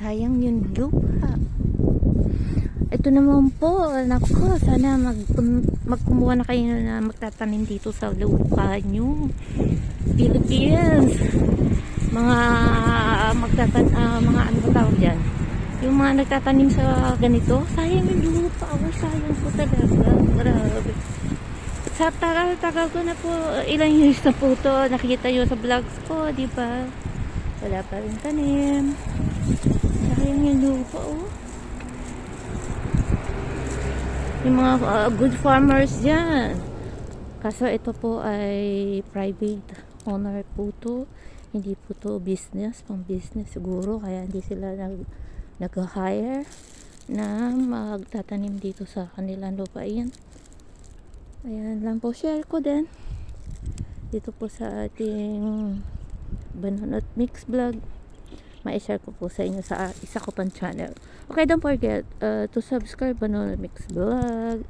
sayang yung lupa. Ito naman po, nako, sana mag, magkumuha na kayo na magtatanim dito sa lupa nyo. Philippines. Mga magtatan ah, mga ano tawag yan? Yung mga nagtatanim sa ganito, sayang yung lupa. Oh, sayang po talaga. Grabe. Sa tagal-tagal ko na po, ilang years na po to, nakikita nyo sa vlogs ko, di ba? Wala pa rin tanim. Sayang yung lupa, oh. Yung mga uh, good farmers dyan. Kaso ito po ay private owner po to. Hindi po to business, pang business siguro. Kaya hindi sila nag, nag-hire na magtatanim dito sa kanilang lupain. Ayan lang po, share ko din. Dito po sa ating Bananot Mix Vlog. Ma-share ko po sa inyo sa isa ko pang channel. Okay, don't forget uh, to subscribe Bananot Mix Vlog.